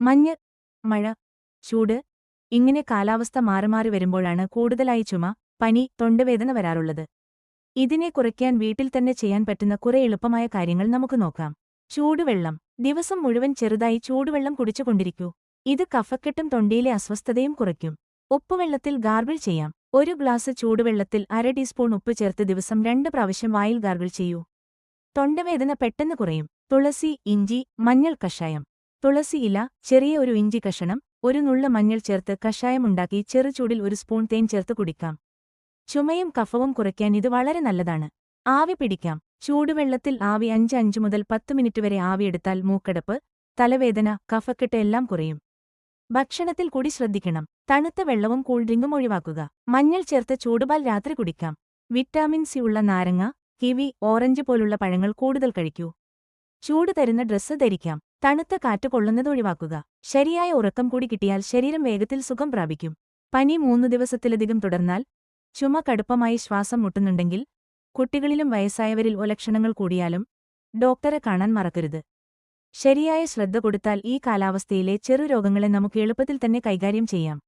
മഞ്ഞ് മഴ ചൂട് ഇങ്ങനെ കാലാവസ്ഥ മാറി മാറി വരുമ്പോഴാണ് കൂടുതലായി ചുമ പനി തൊണ്ടവേദന വരാറുള്ളത്. ഇതിനെ കുറയ്ക്കാൻ വീട്ടിൽ തന്നെ ചെയ്യാൻ പറ്റുന്ന കുറെ എളുപ്പമായ കാര്യങ്ങൾ നമുക്ക് നോക്കാം. ചൂടുവെള്ളം. ദിവസം മുഴുവൻ ചെറുതായി ചൂടുവെള്ളം കുടിച്ചുകൊണ്ടിരിക്കൂ ഇത് കഫക്കെട്ടും തൊണ്ടിയിലെ അസ്വസ്ഥതയും കുറയ്ക്കും. ഉപ്പുവെള്ളത്തിൽ ഗാർഗിൾ ചെയ്യാം. ഒരു ഗ്ലാസ് ചൂടുവെള്ളത്തിൽ അര ടീസ്പൂൺ ഉപ്പ് ചേർത്ത് ദിവസം രണ്ട് പ്രാവശ്യം വായിൽ ഗാർഗിൾ ചെയ്യൂ. തൊണ്ടവേദന പെട്ടെന്ന് കുറയും. തുളസി ഇഞ്ചി മഞ്ഞൾ കഷായം. തുളസി ഇല ചെറിയ ഒരു ഇഞ്ചി കഷണം ഒരു നുള്ള മഞ്ഞൾ ചേർത്ത് കഷായമുണ്ടാക്കി ചെറുചൂടിൽ ഒരു സ്പൂൺ തേൻ ചേർത്ത് കുടിക്കാം. ചുമയും കഫവും കുറയ്ക്കാൻ ഇത് വളരെ നല്ലതാണ്. ആവി പിടിക്കാം. ചൂടുവെള്ളത്തിൽ ആവി അഞ്ച് അഞ്ച് മുതൽ പത്ത് മിനിറ്റ് വരെ ആവിയെടുത്താൽ മൂക്കടപ്പ് തലവേദന കഫക്കെട്ട് എല്ലാം കുറയും. ഭക്ഷണത്തിൽ കൂടി ശ്രദ്ധിക്കണം. തണുത്ത വെള്ളവും കൂൾ ഡ്രിങ്കും ഒഴിവാക്കുക. മഞ്ഞൾ ചേർത്ത് ചൂടുപാൽ രാത്രി കുടിക്കാം. വിറ്റാമിൻ സി ഉള്ള നാരങ്ങ കിവി ഓറഞ്ച് പോലുള്ള പഴങ്ങൾ കൂടുതൽ കഴിക്കൂ. ചൂട് തരുന്ന ഡ്രസ്സ് ധരിക്കാം. തണുത്ത കാറ്റ് കൊള്ളുന്നത് ഒഴിവാക്കുക. ശരിയായ ഉറക്കം കൂടി കിട്ടിയാൽ ശരീരം വേഗത്തിൽ സുഖം പ്രാപിക്കും. പനി മൂന്നു ദിവസത്തിലധികം തുടർന്നാൽ ചുമ കടുപ്പമായി ശ്വാസം മുട്ടുന്നുണ്ടെങ്കിൽ കുട്ടികളിലും വയസ്സായവരിൽ ഒലക്ഷണങ്ങൾ കൂടിയാലും ഡോക്ടറെ കാണാൻ മറക്കരുത്. ശരിയായ ശ്രദ്ധ കൊടുത്താൽ ഈ കാലാവസ്ഥയിലെ ചെറു രോഗങ്ങളെ നമുക്ക് എളുപ്പത്തിൽ തന്നെ കൈകാര്യം ചെയ്യാം.